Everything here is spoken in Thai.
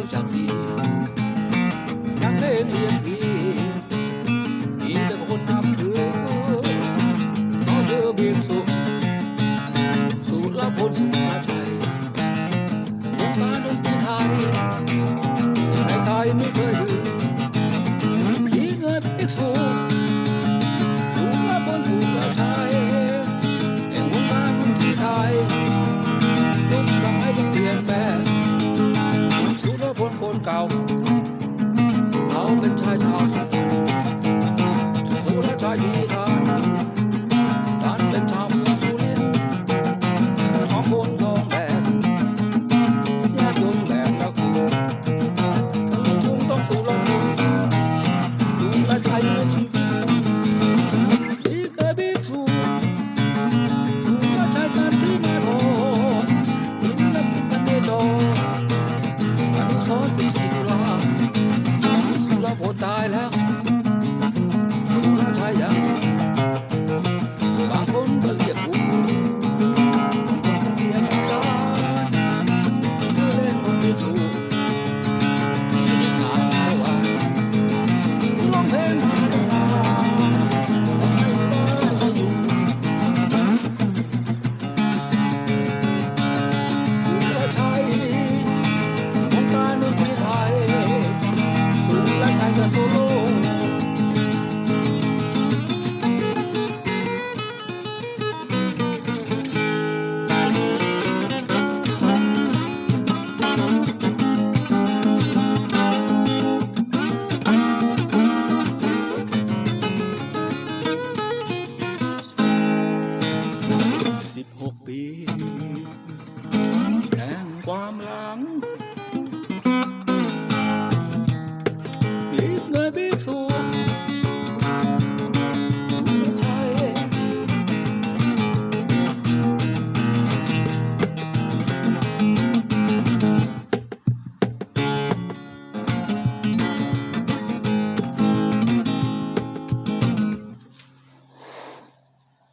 รู้จากดีนักเล่นเรียนดีมีแต่คนนับถือขอเธอเบียงสุขสุรพลสุราชัจวงการดนตรีไทยไทยไทยไม่เคยลืมที่เคยเป็นสุข tal. ปีแห่งความลา